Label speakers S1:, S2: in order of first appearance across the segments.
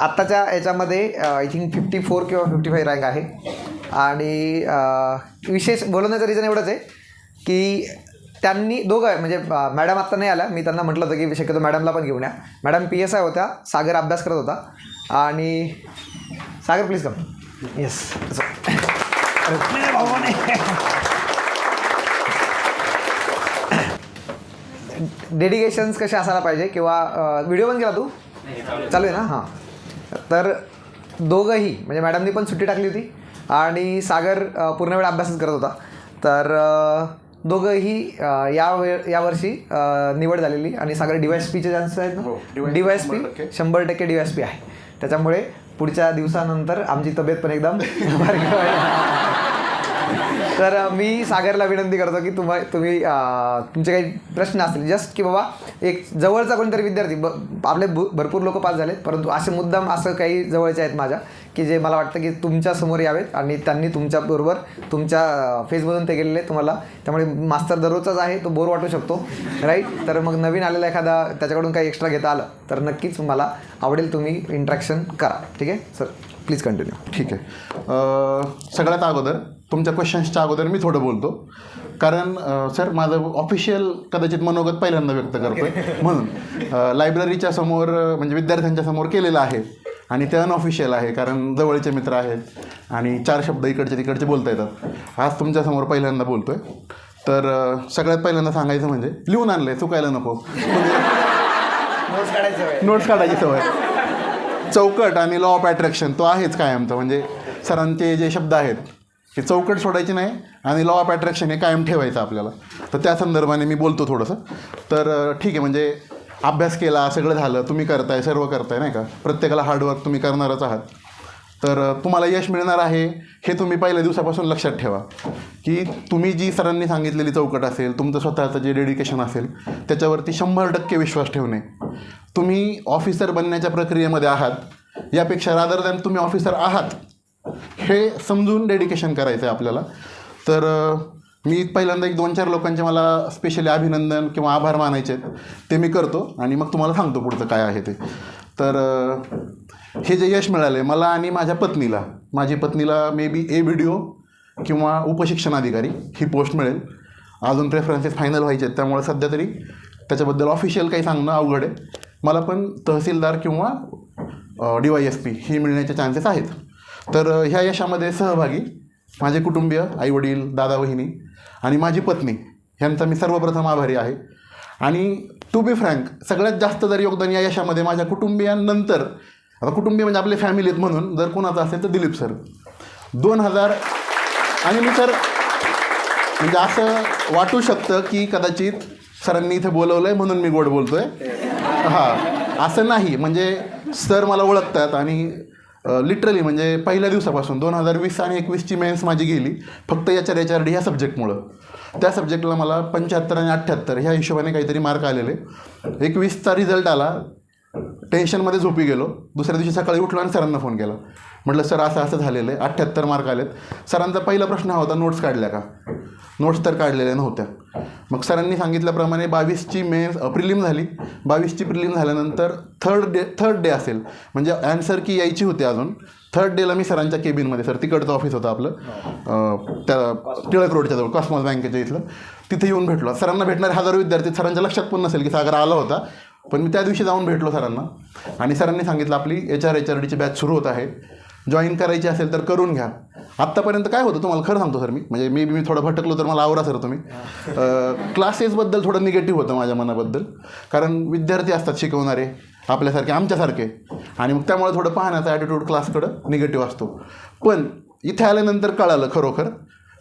S1: आत्ताच्या याच्यामध्ये I think fifty four किंवा फिफ्टी फाईव्ह रँक आहे. आणि विशेष बोलवण्याचं रिझन एवढंच आहे की त्यांनी दोघं म्हणजे अ, मॅडम आत्ता नाही आल्या मी त्यांना म्हटलं होतं की शक्यतो मॅडमला पण घेऊन या. मॅडम पी एस आय होत्या सागर अभ्यास करत होता. आणि सागर प्लीज कम येस डेडिकेशन्स कसे असायला पाहिजे? किंवा व्हिडिओ पण केला तू? चालू आहे ना? हां. तर दोघंही म्हणजे मॅडमनी पण सुट्टी टाकली होती आणि सागर पूर्ण वेळ अभ्यासच करत होता. तर दोघंही या वेळ यावर्षी निवड झालेली आणि सागर डी वाय एस पीचे चान्सेस आहेत ना? डी वाय एस पी शंभर टक्के. डी वाय एस पी आहे. त्याच्यामुळे पुढच्या दिवसानंतर आमची तब्येत पण एकदम तर मी सागरला विनंती करतो की तुम्हा तुम्ही तुमचे काही प्रश्न असतील जस्ट की बाबा एक जवळचा कोणतरी विद्यार्थी ब आपले भरपूर लोक पास झालेत परंतु असे मुद्दाम असं काही जवळचे आहेत माझ्या की जे मला वाटतं की तुमच्यासमोर यावेत आणि त्यांनी तुमच्याबरोबर तुमच्या फेजमधून ते गेलेले तुम्हाला त्यामुळे मास्तर दररोजचाच आहे तो बोर वाटू शकतो राईट तर मग नवीन आलेला एखादा त्याच्याकडून काही एक्स्ट्रा घेता आलं तर नक्कीच मला आवडेल तुम्ही इंट्रॅक्शन करा ठीक आहे? सर प्लीज कंटिन्यू
S2: ठीक आहे. सगळ्यात अगोदर तुमच्या क्वेश्चन्सच्या अगोदर मी थोडं बोलतो. कारण सर माझं ऑफिशियल कदाचित मनोगत पहिल्यांदा व्यक्त करतोय. म्हणून अ, लायब्ररीच्या समोर म्हणजे विद्यार्थ्यांच्या समोर केलेलं आहे. आणि ते अनऑफिशियल आहे कारण जवळचे मित्र आहेत. आणि चार शब्द इकडचे तिकडचे बोलता येतात. आज तुमच्यासमोर पहिल्यांदा बोलतोय. तर अ, सगळ्यात पहिल्यांदा सांगायचं म्हणजे लिहून आणलं आहे चुकायला नको.
S1: नोट्स काढायचं
S2: नोट्स काढायची सवय. चौकट आणि लॉ ऑफ अट्रॅक्शन तो आहेच कायमचा. म्हणजे सरांचे जे शब्द आहेत हे चौकट सोडायची नाही आणि लॉ ऑफ अट्रॅक्शन हे कायम ठेवायचं आपल्याला. तर त्या संदर्भाने मी बोलतो थोडंसं. तर ठीक आहे म्हणजे अभ्यास केला सगळं झालं तुम्ही करताय सर्व करताय नाही का? प्रत्येकाला हार्डवर्क तुम्ही करणारच आहात. तर तुम्हाला यश मिळणार आहे हे तुम्ही पहिल्या दिवसापासून लक्षात ठेवा. की तुम्ही जी सरांनी सांगितलेली चौकट असेल तुमचं स्वतःचं जे डेडिकेशन असेल त्याच्यावरती शंभर टक्के विश्वास ठेवणे. तुम्ही ऑफिसर बनण्याच्या प्रक्रियेमध्ये आहात यापेक्षा रादर दॅन तुम्ही ऑफिसर आहात हे समजून डेडिकेशन करायचं आहे आपल्याला. तर मी पहिल्यांदा एक दोन चार लोकांचे मला स्पेशली अभिनंदन किंवा आभार मानायचे आहेत. ते मी करतो आणि मग तुम्हाला सांगतो पुढचं काय आहे ते. तर हे जे यश मिळालं आहे मला आणि माझ्या पत्नीला माझी पत्नीला मे बी ए व्हिडिओ किंवा उपशिक्षणाधिकारी ही पोस्ट मिळेल. अजून प्रेफरन्सेस फायनल व्हायचे आहेत त्यामुळे सध्या तरी त्याच्याबद्दल ऑफिशियल काही सांगणं अवघड आहे. मला पण तहसीलदार किंवा डी वाय एस पी ही मिळण्याचे चान्सेस आहेत. तर ह्या यशामध्ये सहभागी माझे कुटुंबीय आईवडील दादा वहिनी आणि माझी पत्नी ह्यांचा मी सर्वप्रथम आभारी आहे. आणि टू बी फ्रँक सगळ्यात जास्त जर योगदान या यशामध्ये माझ्या कुटुंबियांनंतर आता कुटुंबीय म्हणजे आपले फॅमिलीत म्हणून जर कोणाचं असेल तर दिलीप सर. दोन हजार आणि मी सर म्हणजे असं वाटू शकतं की कदाचित सरांनी इथे बोलवलं आहे म्हणून मी गोड बोलतो आहे हां असं नाही. म्हणजे सर मला ओळखतात आणि लिटरली म्हणजे पहिल्या दिवसापासून दोन हजार वीस आणि एकवीसची मेन्स माझी गेली. फक्त याच्या एच आर डी ह्या सब्जेक्टमुळं त्या सब्जेक्टला मला पंच्याहत्तर आणि अठ्ठ्याहत्तर ह्या हिशोबाने काहीतरी मार्क आलेले. एकवीसचा रिझल्ट आला. टेन्शनमध्ये झोपी गेलो. दुसऱ्या दिवशी सकाळी उठलो आणि सरांना फोन केला. म्हटलं सर असं असं झालेलं आहे. अठ्ठ्याहत्तर मार्क आलेत. सरांचा पहिला प्रश्न हा होता नोट्स काढल्या का? नोट्स तर काढलेल्या नव्हत्या. मग सरांनी सांगितल्याप्रमाणे बावीसची मेन्स प्रिलिम झाली. बावीसची प्रिलिम झाल्यानंतर थर्ड डे थर्ड डे असेल. म्हणजे ॲन्सर की यायची होती अजून. थर्ड डेला मी सरांच्या केबिनमध्ये सर तिकडचं ऑफिस होतं आपलं. त्या टिळक रोडच्या जवळ कॉस्मॉस बँकेच्या इथलं. तिथे येऊन भेटलो. सरांना भेटणारे हजारो विद्यार्थी सरांच्या लक्षात पण नसेल की सागर आला होता. पण मी त्या दिवशी जाऊन भेटलो सरांना. आणि सरांनी सांगितलं आपली एच आर एच आर डीची बॅच सुरू होत आहे. जॉईन करायची असेल तर करून घ्या. आत्तापर्यंत काय होतं तुम्हाला खरं सांगतो सर मी. म्हणजे मी मी थोडं भटकलो तर मला आवरा सर तुम्ही. क्लासेसबद्दल थोडं निगेटिव्ह होतं माझ्या मनाबद्दल. कारण विद्यार्थी असतात शिकवणारे आपल्यासारखे आमच्यासारखे. आणि मग त्यामुळे थोडं पाहण्याचा ॲटिट्यूड क्लासकडं निगेटिव्ह असतो. पण इथे आल्यानंतर कळालं खरोखर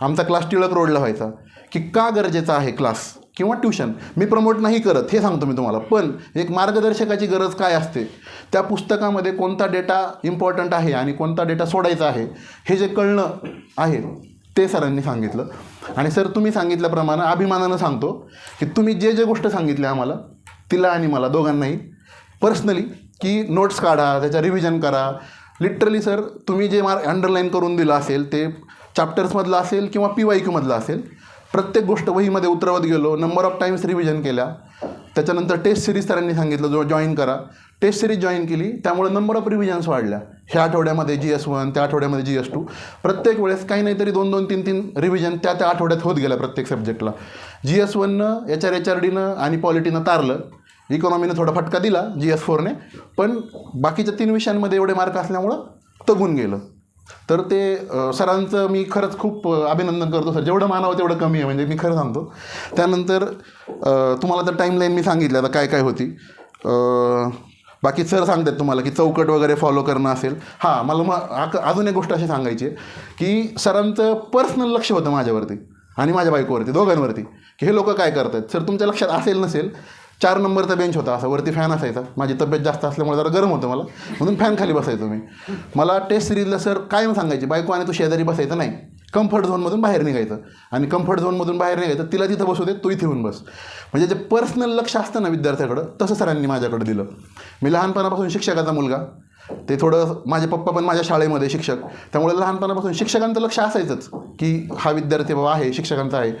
S2: आमचा क्लास टिळक रोडला व्हायचा की का गरजेचा आहे क्लास किंवा ट्युशन. मी प्रमोट नाही करत हे सांगतो मी तुम्हाला. पण एक मार्गदर्शकाची गरज काय असते? त्या पुस्तकामध्ये कोणता डेटा इम्पॉर्टंट आहे आणि कोणता डेटा सोडायचा आहे हे जे कळणं आहे ते सरांनी सांगितलं. आणि सर तुम्ही सांगितल्याप्रमाणे अभिमानानं सांगतो की तुम्ही जे जे गोष्ट सांगितल्या आम्हाला तिला आणि मला दोघांनाही पर्सनली की नोट्स काढा त्याच्या रिव्हिजन करा. लिटरली सर तुम्ही जे मार अंडरलाईन करून दिलं असेल ते चॅप्टर्समधलं असेल किंवा पी वाय क्यूमधलं असेल प्रत्येक गोष्ट वहीमध्ये उतरवत गेलो नंबर ऑफ टाईम्स रिव्हिजन केल्या. त्याच्यानंतर टेस्ट सिरीज सरांनी सांगितलं जो जॉईन करा. टेस्ट सिरीज जॉईन केली त्यामुळे नंबर ऑफ रिव्हिजन्स वाढल्या. ह्या आठवड्यामध्ये जी एस वन त्या आठवड्यामध्ये जी एस टू प्रत्येक वेळेस काही नाही तरी दोन दोन तीन तीन रिव्हिजन त्या त्या आठवड्यात होत गेल्या प्रत्येक सब्जेक्टला जी एस वननं एच आर एच आर डीनं आणि पॉलिटीनं तारलं. इकॉनॉमीनं थोडा फटका दिला जी एस फोरने पण बाकीच्या तीन विषयांमध्ये एवढे मार्क असल्यामुळं तगून गेलं. तर ते सरांचं मी खरंच खूप अभिनंदन करतो सर. जेवढं मानावं तेवढं कमी आहे. म्हणजे मी खरं सांगतो. त्यानंतर तुम्हाला तर टाईमलाईन मी सांगितलं. आता काय काय होती? बाकी सर सांगतात तुम्हाला की चौकट वगैरे फॉलो करणं असेल. हां मला मग अजून एक गोष्ट अशी सांगायची आहे की सरांचं पर्सनल लक्ष होतं माझ्यावरती आणि माझ्या बायकोवरती दोघांवरती. की हे लोक काय करतात? सर तुमच्या लक्षात असेल नसेल चार नंबरचा बेंच होता असा वरती फॅन असायचा. माझी तब्येत जास्त असल्यामुळे जरा गरम होतं मला. म्हणून फॅन खाली बसायचो मी. मला टेस्ट सिरीजला सर कायम सांगायची? बायको आणि तू शेजारी बसायचं नाही. कम्फर्ट झोनमधून बाहेर निघायचं. आणि कम्फर्ट झोनमधून बाहेर निघायचं तिला तिथं बसू दे तू इथे येऊन बस. म्हणजे जे पर्सनल लक्ष असतं ना विद्यार्थ्याकडं तसं सरांनी माझ्याकडे दिलं. मी लहानपणापासून शिक्षकाचा मुलगा. ते थोडं माझे पप्पा पण माझ्या शाळेमध्ये शिक्षक. त्यामुळे लहानपणापासून शिक्षकांचं लक्ष असायचंच की हा विद्यार्थी बाबा आहे शिक्षकांचा आहे.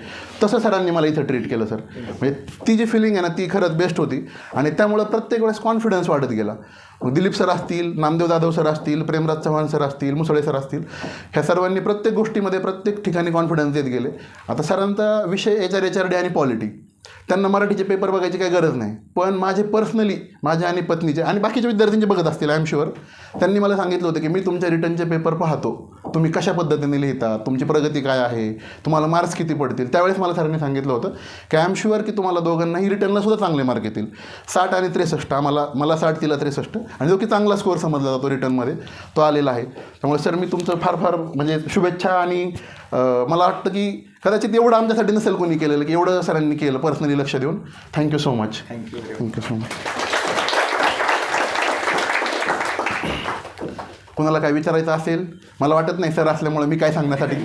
S2: तसं सरांनी मला इथं ट्रीट केलं सर म्हणजे ती जी फिलिंग आहे ना ती खरंच बेस्ट होती. आणि त्यामुळं प्रत्येक वेळेस कॉन्फिडन्स वाढत गेला. दिलीप सर असतील नामदेव जाधव सर असतील प्रेमराज चव्हाण सर असतील मुसळे सर असतील ह्या सर्वांनी प्रत्येक गोष्टीमध्ये प्रत्येक ठिकाणी कॉन्फिडन्स देत गेले. आता सरांचा विषय H R H R D आणि पॉलिटी त्यांना मराठीचे पेपर बघायची काही गरज नाही. पण माझे पर्सनली माझ्या आणि पत्नीचे आणि बाकीच्या विद्यार्थ्यांचे बघत असतील आय एम शुअर त्यांनी मला सांगितलं होतं की मी तुमच्या रिटर्नचे पेपर पाहतो. तुम्ही कशा पद्धतीने लिहिता? तुमची प्रगती काय आहे? तुम्हाला मार्क्स किती पडतील? त्यावेळेस मला सरांनी सांगितलं होतं की आय एम शुअर की तुम्हाला दोघांनाही रिटर्नला सुद्धा चांगले मार्क येतील. साठ आणि त्रेसष्ट आम्हाला मला साठ तिला त्रेसष्ट. आणि जो की चांगला स्कोअर समजला जातो रिटर्नमध्ये तो आलेला आहे. त्यामुळे सर मी तुमचं फार फार म्हणजे शुभेच्छा आणि मला वाटतं की कदाचित एवढं आमच्यासाठी नसेल कोणी केलेलं की एवढं सरांनी केलं पर्सनली लक्ष देऊन. Thank you so much
S1: thank you
S2: thank you so much कोणाला काय विचारायचं असेल? मला वाटत नाही सर असल्यामुळे मी काय सांगण्यासाठी.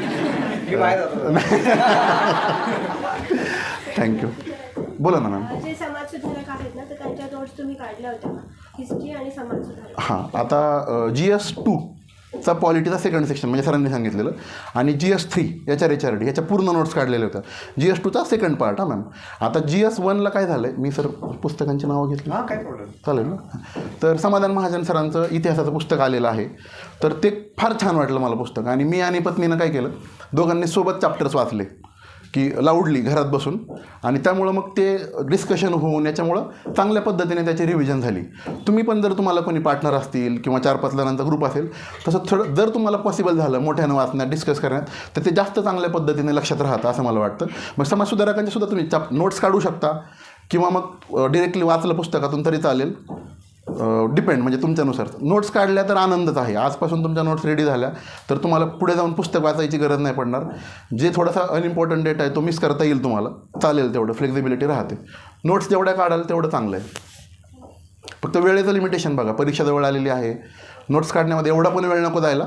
S2: थँक्यू बोला ना मॅम हां आता जी एस टू चा पॉलिटीचा सेकंड सेक्शन म्हणजे सरांनी सांगितलेलं. आणि जी एस थ्री याच्या एच आर डी ह्याच्या पूर्ण नोट्स काढलेल्या होत्या जी एस टूचा सेकंड पार्ट हां मॅम आता जी एस वनला काय झालं आहे मी सर पुस्तकांची नावं घेतली.
S1: हां काय प्रॉब्लेम
S2: चालेल ना? तर समाधान महाजन सरांचं इतिहासाचं पुस्तक आलेलं आहे. तर ते फार छान वाटलं मला पुस्तक. आणि मी आणि पत्नीनं काय केलं? दोघांनी सोबत चॅप्टर्स वाचले. की लाऊडली घरात बसून. आणि त्यामुळं मग ते डिस्कशन होऊन याच्यामुळं चांगल्या पद्धतीने त्याची रिव्हिजन झाली. तुम्ही पण जर तुम्हाला कोणी पार्टनर असतील किंवा चार पाच जणांचा ग्रुप असेल तसं थोडं जर तुम्हाला पॉसिबल झालं मोठ्यानं वाचण्यात डिस्कस करण्यात तर ते जास्त चांगल्या पद्धतीने लक्षात राहतं असं मला वाटतं. मग समाजसुधारकांचे सुद्धा तुम्ही चाप नोट्स काढू शकता. किंवा मग डिरेक्टली वाचलं पुस्तकातून तरी चालेल. डिपेंड म्हणजे तुमच्यानुसार. नोट्स काढल्या तर आनंदच आहे. आजपासून तुमच्या नोट्स रेडी झाल्या तर तुम्हाला पुढे जाऊन पुस्तक वाचायची गरज नाही पडणार. जे थोडासा अनइम्पॉर्टंट डेटा आहे तो मिस करता येईल तुम्हाला. चालेल तेवढं फ्लेक्झिबिलिटी राहते. नोट्स जेवढ्या काढाल तेवढं चांगलं आहे. फक्त वेळेचं लिमिटेशन बघा. परीक्षा जवळ आलेली आहे. नोट्स काढण्यामध्ये एवढा पण वेळ नको जायला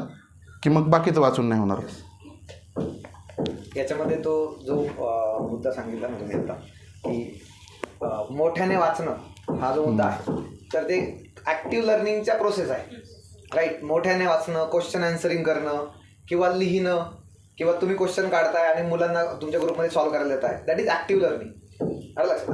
S2: की मग बाकीचं वाचून नाही होणार.
S1: याच्यामध्ये तो जो मुद्दा सांगितला ना तुम्ही आता की मोठ्याने वाचणं हा जो मुद्दा आहे तर ते ॲक्टिव्ह लर्निंगच्या प्रोसेस आहे. राईट मोठ्याने वाचणं क्वेश्चन आन्सरिंग करणं किंवा लिहिणं किंवा तुम्ही क्वेश्चन काढताय आणि मुलांना तुमच्या ग्रुपमध्ये सॉल्व्ह करायला देताय. दॅट इज ॲक्टिव्ह लर्निंग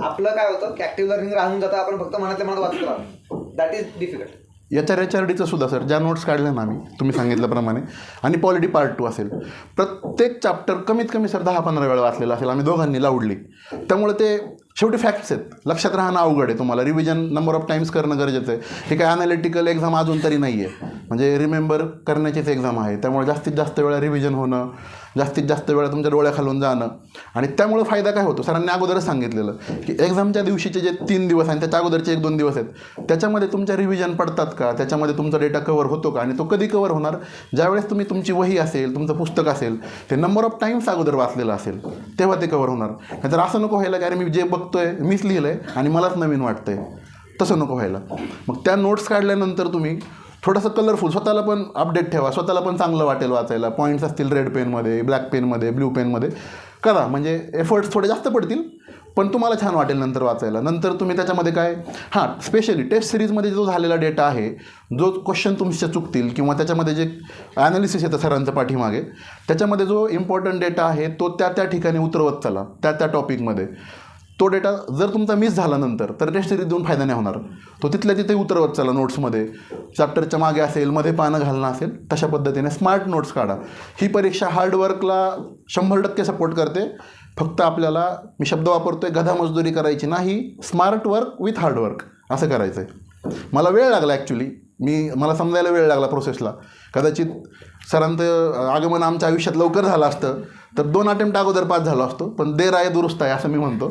S1: आपलं काय होतं? की ॲक्टिव्ह लर्निंग राहून जातं आपण फक्त मनातल्या मनात वाचत राहतो दॅट इज डिफिकल्ट
S2: याच्या एच आर डीचं सुद्धा सर. ज्या नोट्स काढल्या ना आम्ही तुम्ही सांगितल्याप्रमाणे. आणि पॉलिटी पार्ट टू असेल. प्रत्येक चॅप्टर कमीत कमी सर दहा पंधरा वेळा वाचलेला असेल. आम्ही दोघांनी लावडली त्यामुळे ते शेवटी फॅक्ट्स आहेत. लक्षात राहणं अवघड आहे तुम्हाला. रिव्हिजन नंबर ऑफ टाईम्स करणं गरजेचं आहे. हे काय अनालिटिकल एक्झाम अजून तरी नाही आहे म्हणजे रिमेंबर करण्याचीच एक्झाम आहे. त्यामुळे जास्तीत जास्त वेळा रिव्हिजन होणं जास्तीत जास्त वेळा तुमच्या डोळ्याखालून जाणं. आणि त्यामुळे फायदा काय होतो? सरांनी अगोदरच सांगितलेलं की एक्झामच्या दिवशीचे जे तीन दिवस आणि त्याच्या अगोदरचे एक दोन दिवस आहेत त्याच्यामध्ये तुमच्या रिव्हिजन पडतात का? त्याच्यामध्ये तुमचा डेटा कवर होतो का? आणि तो कधी कवर होणार? ज्यावेळेस तुम्ही तुमची वही असेल तुमचं पुस्तक असेल ते नंबर ऑफ टाईम्स अगोदर वाचलेलं असेल तेव्हा ते कवर होणार. नाहीतर असं नको व्हायला की अरे मी जे बघतोय मीच लिहिलं आहे आणि मलाच नवीन वाटतं आहे तसं नको व्हायला. मग त्या नोट्स काढल्यानंतर तुम्ही थोडंसं कलरफुल स्वतःला पण अपडेट ठेवा. स्वतःला पण चांगलं वाटेल वाचायला. पॉईंट्स असतील रेड पेनमध्ये ब्लॅक पेनमध्ये ब्ल्यू पेनमध्ये करा. म्हणजे एफर्ट्स थोडे जास्त पडतील पण तुम्हाला छान वाटेल नंतर वाचायला. नंतर तुम्ही त्याच्यामध्ये काय? हां स्पेशली टेस्ट सिरीजमध्ये जो झालेला डेटा आहे जो क्वेश्चन तुमच्या चुकतील किंवा त्याच्यामध्ये जे ॲनालिसिस येतं सरांचं पाठीमागे त्याच्यामध्ये जो इम्पॉर्टंट डेटा आहे तो त्या त्या ठिकाणी उतरवत चला. त्या त्या टॉपिकमध्ये तो डेटा जर तुमचा मिस झाला नंतर तर टेस्ट सिरीज देऊन फायदा नाही होणार. तो तिथल्या तिथे उतरवत चला नोट्समध्ये चॅप्टरच्या मागे असेल मध्ये पानं घालणं असेल तशा पद्धतीने स्मार्ट नोट्स काढा. ही परीक्षा हार्डवर्कला शंभर टक्के सपोर्ट करते. फक्त आपल्याला मी शब्द वापरतोय गधा मजदुरी करायची नाही. स्मार्ट वर्क विथ हार्डवर्क असं करायचं आहे मला वेळ लागला ॲक्च्युली मी मला समजायला वेळ लागला प्रोसेसला कदाचित सरांचं आगमन आमच्या आयुष्यात लवकर झालं असतं. तर दोन अटेम्प्ट अगोदर पास झालो असतो पण देर आहे दुरुस्त आहे असं मी म्हणतो.